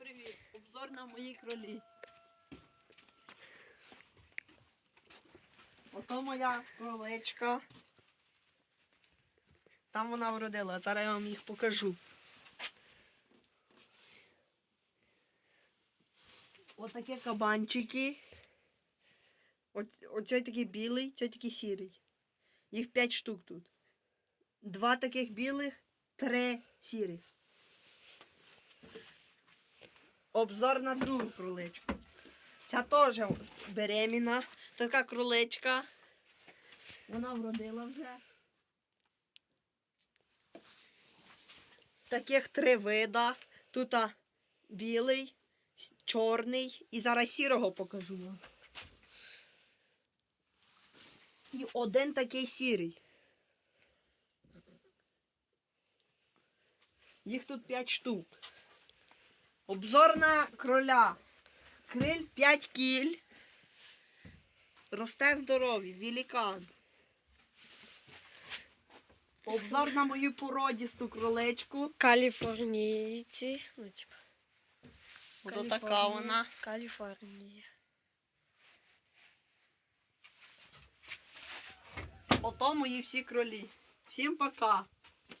привіт! Обзор на мої кролі. Ото моя кроличка. Там вона вродила, зараз я вам їх покажу. Отакі кабанчики. Оцей такий білий, цей такий сірий. Їх 5 штук тут. Два таких білих, три сірих. Обзор на другу кроличку. Ця теж беременна. Така кроличка. Вона вродила вже. Таких три вида. Тут білий, чорний і зараз сірого покажу вам. І один такий сірий. Їх тут 5 штук. Обзор на кроля. Криль 5 кіль. Росте здоровий, великан. Обзор на мою породісту кроличку. Каліфорнійці. Ну, типа. Ото така вона. Каліфорнія. Ото мої всі кролі. Всім пока.